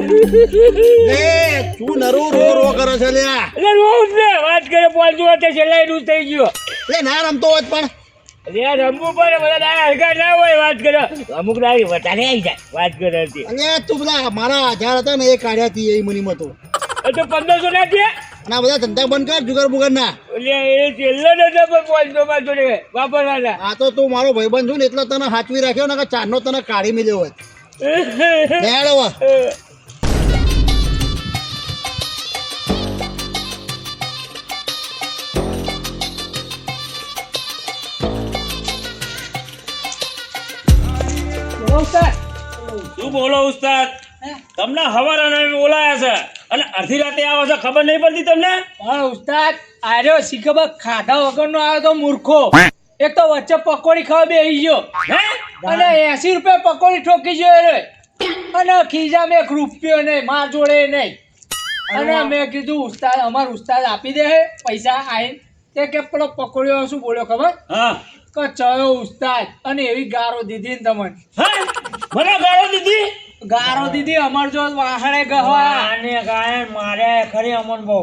લે તું નરુ ro ro કરે છે લે. લે રો ને વાત કરે પાંચસો વાતે છેલ્લા એનું થઈ ગયો. લે ના રમતો હોત પણ. લે રમવું પડે બધા ના હરકત ના હોય વાત કરે. અમુક ના વધારે આવી જાય વાત કરે હતી. અલે તું બધા મારા હજાર હતા ને એ કાઢ્યા હતી એ મની મતો એ તો પંદરસો ના અને આ બધા ધંધા બંધ કર જુગાર બુગાર ના. એટલે એ છેલ્લો નતો પણ પાંચસો પાંચસો ને વાપરવાના. આ તો તું મારો ભાઈબંધ છું ને એટલે તને હાચવી રાખ્યો ને કે ચારનો તને કાઢી મેલ્યો હોય હેડો હવે. શું બોલો ઉસ્તાદ? તમને હવારે બોલાયા છે. અને અડધી રાતે આવો છો ખબર નહીં પડતી તમને? પણ ઉસ્તાદ આર્યો શીખબર ખાધા વગરનો આવ્યો તો મૂર્ખો. એક તો વચ્ચે પકોડી ખાવા બેસી ગયો. અને એસી રૂપિયા પકોડી ઠોકી ગયો રે અને ખીજા મેં એક રૂપિયો નહીં માર જોડે નહીં. અને મેં કીધું ઉસ્તાદ અમાર ઉસ્તાદ આપી દે હે પૈસા આઈને તે કે પેલો પકોડીઓ શું બોલ્યો ખબર? હા. ચયો ઉસ્તાદ. અને એવી ગારો દીધી ને તમને. મને ગારો દીધી? ગારો દીધી અમર જો વાહણે ગહવા. આને કાય મારે ખરી અમન બહુ.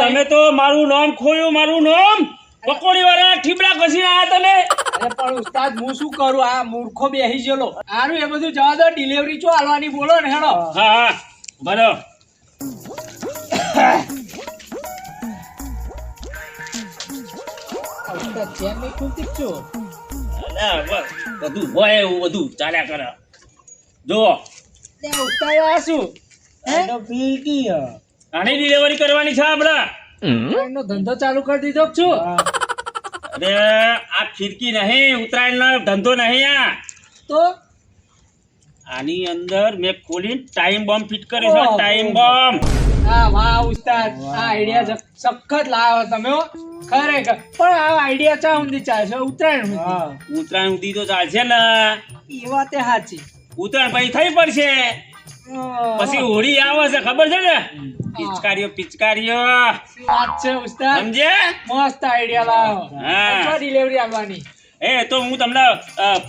તમે તો મારું નામ ખોયું મારું નામ? પકોડી વાળા ઠીપડા ઘસી આયા તમે? અરે પણ ઉસ્તાદ હું શું કરું? આ મૂર્ખો બેસી ગયેલો. આનું એ બધું જવા દો ડિલિવરી ચો હાલવાની બોલો ને હેડો. હા હા બરો. ઉસ્તાદ ચેન નહીં ખૂલતી છો બધું હોય એવું બધું ચાલ્યા કરે. જુઓ ત્યાં શું હે? તો આની ડિલિવરી કરવાની છે આપણે એનો ધંધો ચાલુ કરી દીધો છું અરે આ ફિરકી નહીં ઉત્તરાયણનો ધંધો નહીં આ. તો? આની અંદર મેં ખોલી ટાઈમ બોમ્બ ફિટ કર્યો છે ટાઈમ બોમ્બ હા વાહ ઉસ્તાદ. આ આઈડિયા સખત લાવ્યો તમે હો. ખરેખર. પણ આ આઈડિયા ચા ઊંધી ચાલશે ઉત્તરાયણ હા. ઉત્તરાયણ ઊંધી તો ચાલશે ને. એ વાત સાચી. ઉત્તરાયણ પછી થઈ પડશે. પછી હોળી આવે છે ખબર છે ને? પિચકારીઓ પિચકારીઓ. વાત છે ઉસ્તાદ. સમજે? મસ્ત આઈડિયા લાવો. હા. ડિલિવરી આવવાની એ તો હું તમને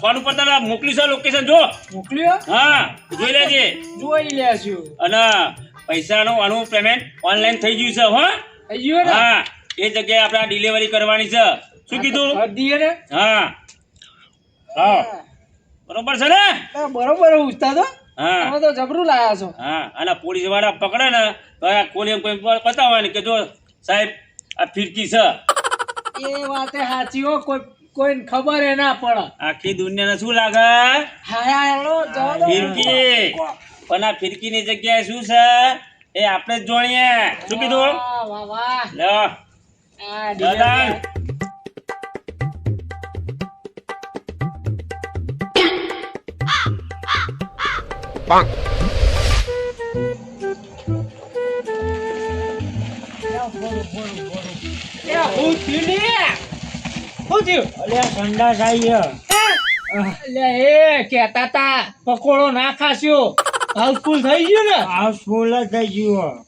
ફોન ઉપર તને મોકલીશ લોકેશન જો મોકલ્યો? હા જોઈ લેજે. જોઈ લેશું અને પૈસાનું આનું પેમેન્ટ ઓનલાઈન થઈ ગયું છે હો. થઈ ગયું હા. એ જગ્યાએ આપણે ડિલિવરી કરવાની છે. શું કીધું? ને. હા. હા. બરોબર છે ને? બરોબર ઉસ્તાદ. હા. તમે તો જબરું લાયા છો. હા અને પોલીસવાળા પકડે ને તો આ કોલી એમ કોઈ બતાવવાની કે જો સાહેબ આ ફિરકી છે. એ વાતે સાચી હો કોઈ કોઈને ખબર એ ના પડે. આખી દુનિયાને શું લાગે? હાયા હેલો ફિરકી. પણ આ ફિરકીની જગ્યાએ શું છે? એ આપણે જ જોણીએ. શું કીધું? વાહ, વાહ વાહ. લ્યો આ દાદા. કહેતા તા પકોડો ના ખાસ્યો હાઉસફુલ થઈ ગયું ને? હાઉસફુલ થઈ ગયું.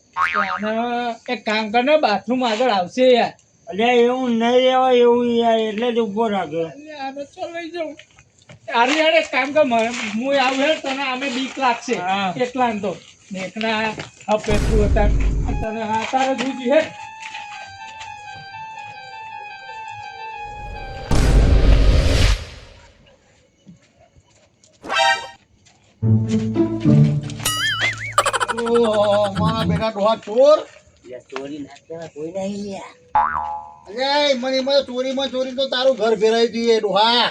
એક કામ કર ને બાથરૂમ આગળ આવશે યાર. અલ્યા એવું નહીં રહેવાય એવું યાર એટલે જ ઊભો રાખ્યો એટલે આને લઈ જાઉં. અરે યાર એક કામ કર મને હું આવું હેડ તને આમે બીક લાગશે. એકલા તો. ને એકના હપેટું હતા. તને આ તારે જોઈતી હે મારા બેટા ડોહા ચોર. ચોરીમાં ચોરી તો તારું ઘર ફેરાઈ દીએ ડોહા.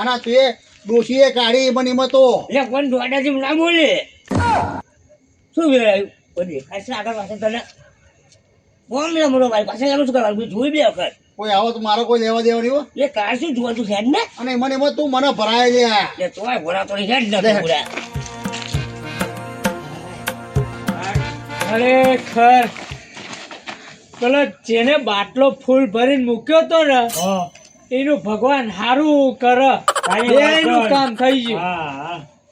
અને તે ડોશીએ કાઢી મને તો. એટલે કોણ દોડાથી ના બોલે? શું વેળાયું કોઈ દેખાય આગળ પાછળ તને? કોણ મોટો ભાઈ પાછળ એમ શું કરવાનું? જોઈ બે વખત? કોઈ આવો તો મારો કોઈ લેવા દેવા નહીં. એ કાર શું જોવા તું હેડ ને અને મને એમાં તું મને ભરાય લે તોય ઘોડા તો હેડ. નથી પૂરા ખરેખર. પેલો જેને બાટલો ફૂલ ભરીને મૂક્યો તો ને એનું ભગવાન હારું કર. કામ થઈ ગયું.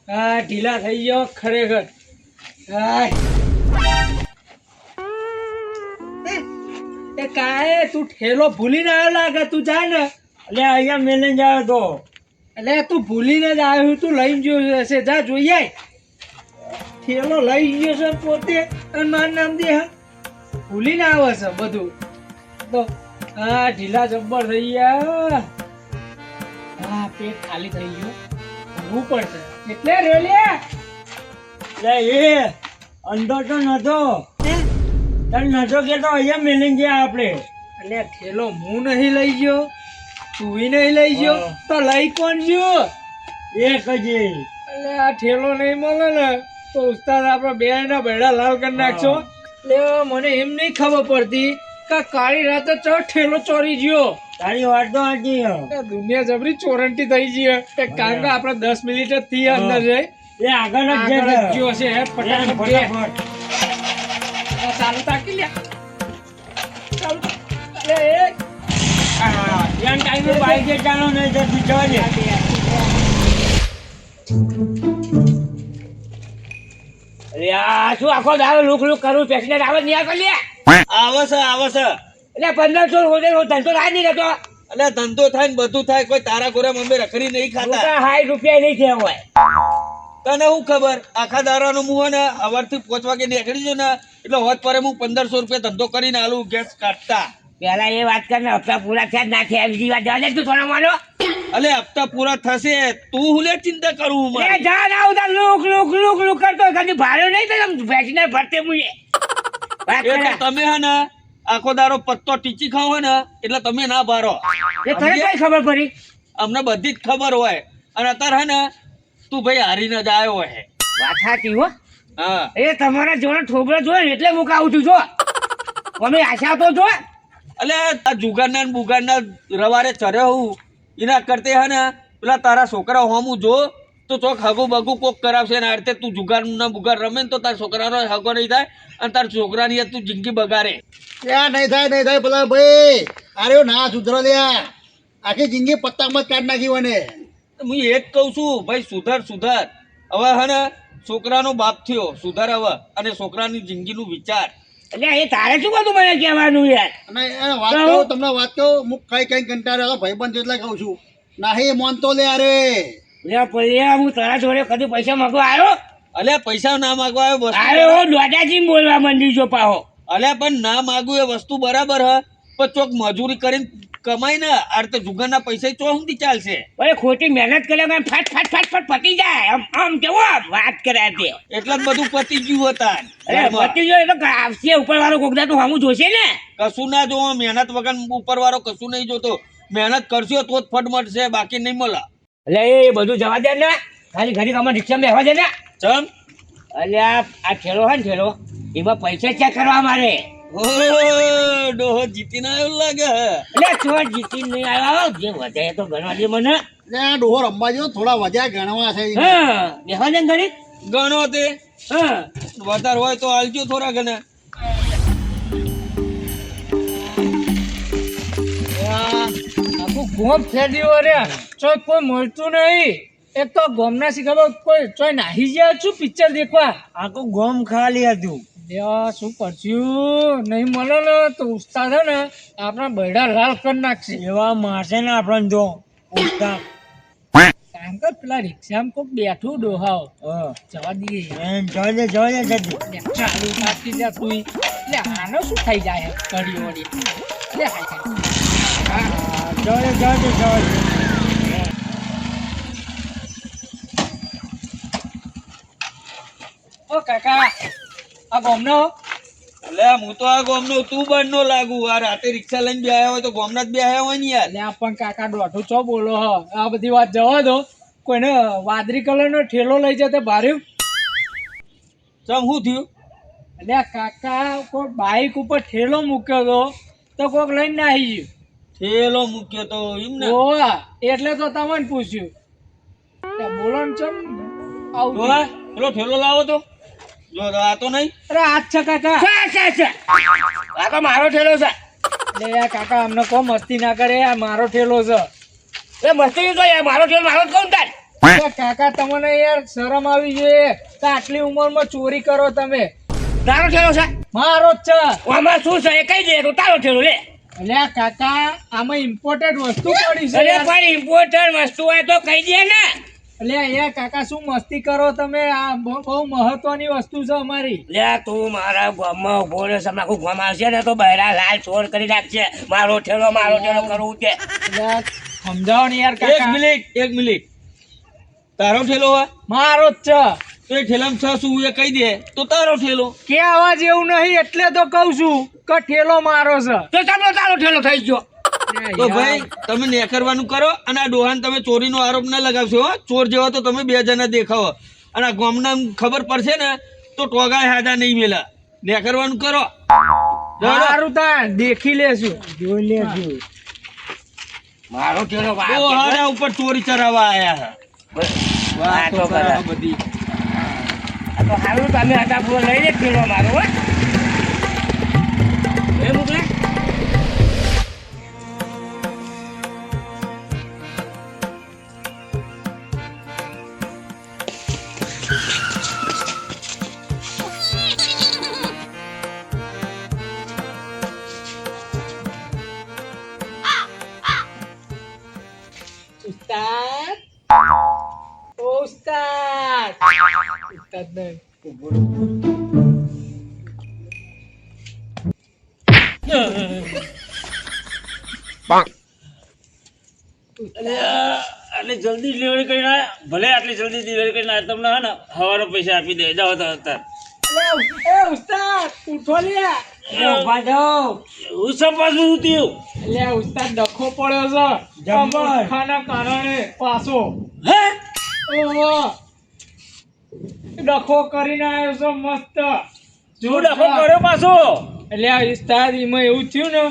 હા ઢીલા થઈ ગયો ખરેખર. એ કાંઈ તું ઠેલો ભૂલીને આવ્યો લાગે તું જા ને. એટલે અહીંયા મેલે આવ્યો તો. એટલે તું ભૂલીને જ આવ્યો તું લઈને જોયું હશે. જા જોઈ ઠેલો લઈ ગયો છે પોતે અને મારું નામ દે હા ભૂલીને આવે છે બધું. તો હા ઢીલા જબ્બર થઈ ગયા. હા પેટ ખાલી થઈ ગયું. ભરવું પડશે. એટલે રેલે લે એ અંદર તો નતો. તને નતો કેતો અહીંયા મેલી ગયા આપણે. એટલે થેલો હું નહીં લઈ ગયો તું નહીં લઈ ગયો તો લઈ કોણ ગયો? એક જ એટલે આ ઠેલો નહીં મળે ને. તો ઉસ્તાદ આપણે બે ના બેડા લાલ કરી નાખશો. એટલે મને એમ નહીં ખબર પડતી કે કાળી રાતે ચો ઠેલો ચોરી ગયો તારી વાત તો સાચી દુનિયા જબરી ચોરંટી થઈ ગઈ. એક કામ કે આપણે દસ મિનિટ જ થી અંદર જઈ એ આગળ જ છે. ગયો છે ફટાફટ ચાલુ તાકી લ્યા ચાલુ એ. હા, ત્યાં ટાઈમે બાઈકે ચાલો નહીં તો જવા દે. અરે શું આખો દાડો લુક લુક કરું પેસેન્જર આવે નહીં આવે લે? આવે છે આવે છે. એટલે પંદરસો હોટેલ ધંધો રાજ નહીં કરતો એટલે ધંધો થાય ને બધું થાય કોઈ તારા ઘોરે મમ્મી રખડી નહીં ખાતા. રૂપિયા હાઈ રૂપિયા નહીં થયા હોય. તને શું ખબર? આખા દારાનો મું મુહ ને અવારથી પાંચ વાગે નીકળી જો ને એટલે હોત પરે હું પંદરસો રૂપિયા ધંધો કરીને આલુ ગેસ કાઢતા. પેલા એ વાત કર ને હપ્તા પૂરા થયા ના થયા. બીજી વાત જવા દે તું થોડો માનો અલે હપ્તા પૂરા થશે તું હું લે ચિંતા કરું મારે? જા ના ઉધર લુક લુક લુક લુક કરતો કદી ભાડો નહીં તો પેસેન્જર ભરતે કરે. તમે હે ને આખો દારો પત્તો ટીચી ખાવ હે ને એટલે તમે ના ભારો. એ તને કઈ ખબર પડી? અમને બધી જ ખબર હોય. અને અત્યારે હે ને તું ભાઈ હારીને જ આવ્યો હે. વાત સાચી હો. હા. એ તમારા જોડે ઠોબરો જોયો એટલે હું કાઉ છું જો. અમે આશા તો જો. અલે આ જુગારના બુગારના રવારે ચર્યો હું. એના કરતે હે ને પેલા તારા છોકરા હોમું જો તો ચોક હગો બગુ કોક કરાવશે ને આ રીતે તું જુગાર ના બુગાર રમે ને તો તારા છોકરાનો હગો નહીં થાય અને તારા છોકરાની તું જિંદગી બગાડે. ત્યાં નહીં થાય નહીં થાય પેલા ભાઈ. અરે ના સુધરો લ્યા આખી જિંદગી પત્તામાં જ કાઢ નાખી મને હું એ જ કહું છું ભાઈ સુધાર સુધાર. હવે હે ને છોકરાનો બાપ થયો સુધાર હવે. અને છોકરાની જિંદગીનું વિચાર. એટલે એ તારે શું બધું મને કહેવાનું યાર? અને વાત કહું તમને વાત કહું હું કઈ કઈ કંટાળ્યો ભાઈ બંધ એટલે કહું છું. નહીં મોનતો લે અરે લે પછી હું તારા જોડે કદી પૈસા માંગવા આવ્યો? અલે પૈસા ના માગવા આવે વસ્તુ આવ્યો હો દોડાજી બોલવા મંડી છો પાહો. અલે પણ ના માગું એ વસ્તુ બરાબર હ. પણ ચોક મજૂરી કરીને કમાય ને આ જુગાર ના પૈસા ચો હું ચાલશે. ઓય ખોટી મહેનત કરે એમ ફટ ફટ ફટ ફટ પતી જાય. આમ આમ કેવો વાત કરે તે. એટલે જ બધું પતી ગયું હતા. અરે પતી ગયો એટલે આવશે ઉપર વાળો કોકદા તો હમું જોશે ને. કશું ના જોવો મહેનત વગર ઉપર વાળો કશું નહીં જોતો. મહેનત કરશો તો જ ફટ મળશે બાકી નહીં મળે. એટલે એ બધું જવા દે ને. ખાલી ઘરે અમારે રિક્ષા બેસવા દે ને. ચમ? એટલે આ આ ઠેલો હે ને ઠેલો. એમાં પૈસા ચેક કરવા મારે? ઓ ડોહો જીતીને એવું લાગે એટલે જીતી નહીં આવ્યો જે વધે તો ગણવા દે મને. આ ડોહો રમવા જો થોડા વધ્યા ગણવા છે. હા દે ને ઘડી ગણો તે. હા. વધાર હોય તો હાલજો થોડા ઘણા. આખું ગોમ ફેર્યું અરે. ચોય કોઈ મળતું નહીં. એક તો ગોમના શીખવા કોઈ ચોય નાહી ગયા છું પિક્ચર દેખવા. આખું ગોમ ખાલી હતું. લ્યા, શું કરશું? નહીં મળે ને તો ઉસ્તાદ હે ને આપણા બૈડા લાલ કરી નાખશે. એવા મારશે ને આપણને જો. ઉસ્તાદ. કારણ કે પેલા રિક્ષામાં કોક બેઠું ડોહાઓ. જવા દઈએ. એમ જવા દે જવા દે જલ્દી ચાલુ નાખી જા તું. લે આનો શું થઈ જાય ઘડી વળી લે હાય હાય. જવા દે જવા દે જવા દે. ઓ કાકા. આ ગોમનો? એટલે હું તો આ ગોમનો તું બન નો લાગુ. આ રાતે રિક્ષા લઈને બે આવ્યા હોય તો ગોમના જ બે આવ્યા હોય ને યાર. લે પણ કાકા દોઢું ચો બોલો હ. આ બધી વાત જવા દો. કોઈને વાદળી કલરનો ઠેલો લઈ જતે ભાર્યું ચમ શું થયું? એટલે કાકા કોઈ બાઈક ઉપર ઠેલો મૂક્યો તો તો કોક લઈને આવી ગયું. ઠેલો મૂક્યો તો એમ ને? ઓવા એટલે તો તમને પૂછ્યું. બોલો ને ચમ. આવું પેલો ઠેલો લાવો તો. તો નહીં. અરે આજ છે કાકા. છે છે છે. મારો ઠેલો છે. લે કાકા અમને કોઈ મસ્તી ના કરે આ મારો ઠેલો છે. એ મસ્તી તો યાર મારો ઠેલો મારો જ તાર. કાકા તમને યાર શરમ આવી જોઈએ આટલી ઉંમરમાં ચોરી કરો તમે? તારો ઠેલો છે? મારો જ છે. આમાં શું છે? એ કઈ દે તો તારો ઠેલો લે. અલ્યા કાકા આમાં ઇમ્પોર્ટેડ વસ્તુ પડી છે અરે પણ ઇમ્પોર્ટન્ટ વસ્તુ હોય તો કહી દે ને? એટલે અહીંયા કાકા શું મસ્તી કરો તમે? આ બહુ મહત્વની વસ્તુ છે અમારી. લે તું મારા ગામમાં ઊભો રહ્યો છે આખું ગામ આવશે ને તો બહેરા લાલ ચોર કરી નાખશે. મારો ઠેલો મારો ઠેલો કરવું છે. સમજાવો ને યાર એક મિનિટ એક મિનિટ. તારો ઠેલો હોય? મારો જ છે. તો એ ઠેલામાં છ શું એ કહી દે. તો તારો ઠેલો. કે અવાજ એવું નહીં એટલે તો કહું છું કે ઠેલો મારો છે. તો ચાલો તારો ઠેલો થઈ ગયો. તો ભાઈ તમે નેકરવાનું કરો અને આ ડોહાને તમે ચોરીનો આરોપ ના લગાવશો ચોર જેવા તો તમે બે જણા દેખાવો. અને આ ગામના ખબર પડશે ને તો ટોગા હાજા નહીં મેલા. નેકરવાનું કરો. સારું તા દેખી લેશું. જોઈ લેશું મારો ડોહાના ઉપર ચોરી ચરાવવા આયા વાતો બધી. તો સારું તમે હતા પૂરો લઈને જ ઠેલો મારો હો. એ મોકલે. ઉસ્તાદ નહીં. આટલી જલ્દી ડિલિવરી કરીને આયા? ભલે આટલી જલ્દી ડિલિવરી કરીને આયા, તમને હે ને હવાનો પૈસા આપી દે. જાઓ તો અત્યારે. એ ઉસ્તાદ ઉઠો લે ઊભા જાઓ. હું થયું એટલે ઉસ્તાદ ડખો પડ્યો છે. કારણે પાછો. હે? ઓહો. ડખો કરીને આવ્યો છો મસ્ત. જો ડખો કર્યો પાછો? એટલે આ વિસ્તાર એમાં એવું થયું ને